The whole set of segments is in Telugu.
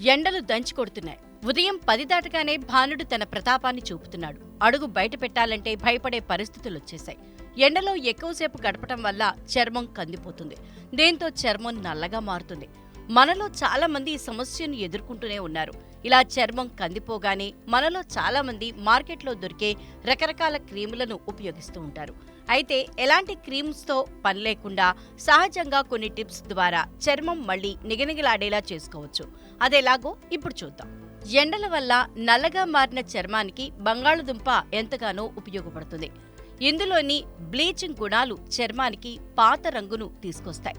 ఎండలు దంచి కొడుతున్నాయి. ఉదయం పది దాటగానే భానుడు తన ప్రతాపాన్ని చూపుతున్నాడు. అడుగు బయట పెట్టాలంటే భయపడే పరిస్థితులొచ్చేశాయి. ఎండలో ఎక్కువసేపు గడపటం వల్ల చర్మం కందిపోతుంది. దీంతో చర్మం నల్లగా మారుతుంది. మనలో చాలా మంది ఈ సమస్యను ఎదుర్కొంటూనే ఉన్నారు. ఇలా చర్మం కందిపోగానే మనలో చాలా మంది మార్కెట్లో దొరికే రకరకాల క్రీములను ఉపయోగిస్తూ ఉంటారు. అయితే ఎలాంటి క్రీమ్స్తో పని లేకుండా సహజంగా కొన్ని టిప్స్ ద్వారా చర్మం మళ్ళీ నిగనిగలాడేలా చేసుకోవచ్చు. అదెలాగో ఇప్పుడు చూద్దాం. ఎండల వల్ల నల్లగా మారిన చర్మానికి బంగాళదుంప ఎంతగానో ఉపయోగపడుతుంది. ఇందులోని బ్లీచింగ్ గుణాలు చర్మానికి పాత రంగును తీసుకొస్తాయి.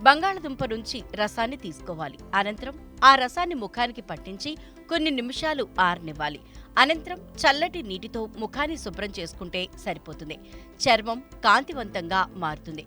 బంగాళదుంప నుంచి రసాన్ని తీసుకోవాలి. అనంతరం ఆ రసాన్ని ముఖానికి పట్టించి కొన్ని నిమిషాలు ఆరనివ్వాలి. అనంతరం చల్లటి నీటితో ముఖాన్ని శుభ్రం చేసుకుంటే సరిపోతుంది. చర్మం కాంతివంతంగా మారుతుంది.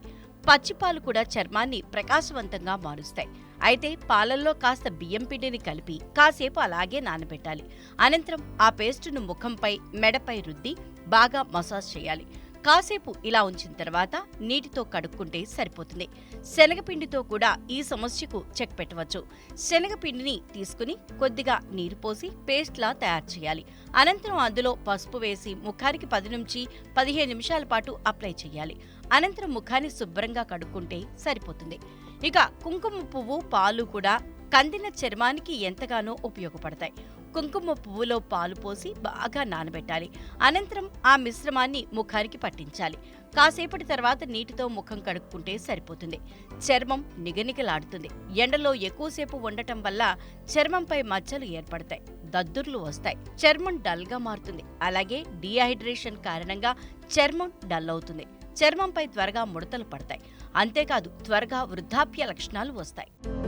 పచ్చిపాలు కూడా చర్మాన్ని ప్రకాశవంతంగా మారుస్తాయి. అయితే పాలల్లో కాస్త బియ్యం పిండిని కలిపి కాసేపు అలాగే నానబెట్టాలి. అనంతరం ఆ పేస్టును ముఖంపై మెడపై రుద్ది బాగా మసాజ్ చేయాలి. కాసేపు ఇలా ఉంచిన తర్వాత నీటితో కడుక్కుంటే సరిపోతుంది. శనగపిండితో కూడా ఈ సమస్యకు చెక్ పెట్టవచ్చు. శనగపిండిని తీసుకుని కొద్దిగా నీరు పోసి పేస్ట్లా తయారు చేయాలి. అనంతరం అందులో పసుపు వేసి ముఖానికి పది నుంచి పదిహేను నిమిషాల పాటు అప్లై చేయాలి. అనంతరం ముఖాన్ని శుభ్రంగా కడుక్కుంటే సరిపోతుంది. ఇక కుంకుమ పువ్వు పాలు కూడా కందిన చర్మానికి ఎంతగానో ఉపయోగపడతాయి. కుంకుమ పువ్వులో పాలు పోసి బాగా నానబెట్టాలి. అనంతరం ఆ మిశ్రమాన్ని ముఖానికి పట్టించాలి. కాసేపటి తర్వాత నీటితో ముఖం కడుక్కుంటే సరిపోతుంది. చర్మం నిగనిగలాడుతుంది. ఎండలో ఎక్కువసేపు ఉండటం వల్ల చర్మంపై మచ్చలు ఏర్పడతాయి. దద్దుర్లు వస్తాయి. చర్మం డల్గా మారుతుంది. అలాగే డీహైడ్రేషన్ కారణంగా చర్మం డల్ అవుతుంది. చర్మంపై త్వరగా ముడతలు పడతాయి. అంతేకాదు త్వరగా వృద్ధాప్య లక్షణాలు వస్తాయి.